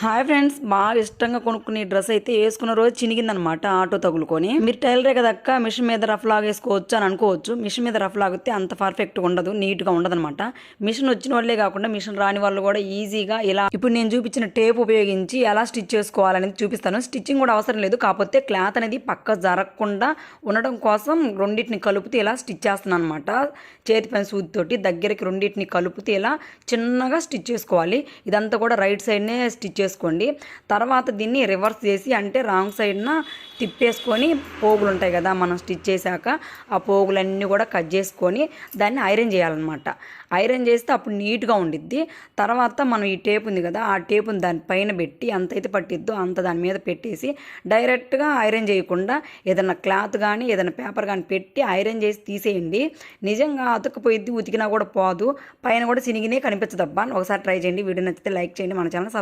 Hi friends బాగా ఇష్టంగా కొనుక్కునే డ్రెస్ అయితే వేసుకున్న రోజు చినిగిందనమాట ఆటో తగులుకొని. మీరు టైలరే కదక్క మిషన్ మీద రఫ్ లాగేసుకోవచ్చు అని అనుకోవచ్చు. మిషన్ మీద రఫ్ లాగితే అంత పర్ఫెక్ట్గా ఉండదు నీట్గా ఉండదనమాట మిషన్ వచ్చిన వాళ్ళే కాకుండా మిషన్ రాని వాళ్ళు కూడా ఈజీగా ఇలా ఇప్పుడు నేను చూపించిన టేప్ ఉపయోగించి ఎలా స్టిచ్ చేసుకోవాలనేది చూపిస్తాను. స్టిచ్చింగ్ కూడా అవసరం లేదు కాకపోతే క్లాత్ అనేది పక్క జరగకుండా ఉండడం కోసం రెండింటిని కలుపుతూ ఇలా స్టిచ్ చేస్తున్నాను అనమాట చేతి పని సూదితోటి దగ్గరికి రెండింటిని కలుపుతూ ఇలా చిన్నగా స్టిచ్ చేసుకోవాలి. ఇదంతా కూడా రైట్ సైడ్నే స్టిచ్ చేసుకోండి. తర్వాత దీన్ని రివర్స్ చేసి అంటే రాంగ్ సైడ్న తిప్పేసుకొని పోగులు ఉంటాయి కదా మనం స్టిచ్ చేశాక ఆ పోగులన్నీ కూడా కట్ చేసుకొని దాన్ని ఐరన్ చేయాలన్నమాట. ఐరన్ చేస్తే అప్పుడు నీట్గా ఉండిద్ది. తర్వాత మనం ఈ టేప్ ఉంది కదా ఆ టేపుని దాని పైన పెట్టి అంత అయితే పట్టిద్దో అంత దాని మీద పెట్టేసి డైరెక్ట్గా ఐరన్ చేయకుండా ఏదైనా క్లాత్ కానీ ఏదైనా పేపర్ కానీ పెట్టి ఐరన్ చేసి తీసేయండి. నిజంగా అతుక్కుపోయిద్ది ఉతికినా కూడా పోదు. పైన కూడా చినిగినే కనిపించదబ్బా. ఒకసారి ట్రై చేయండి. వీడియో నచ్చితే లైక్ చేయండి. మన ఛానల్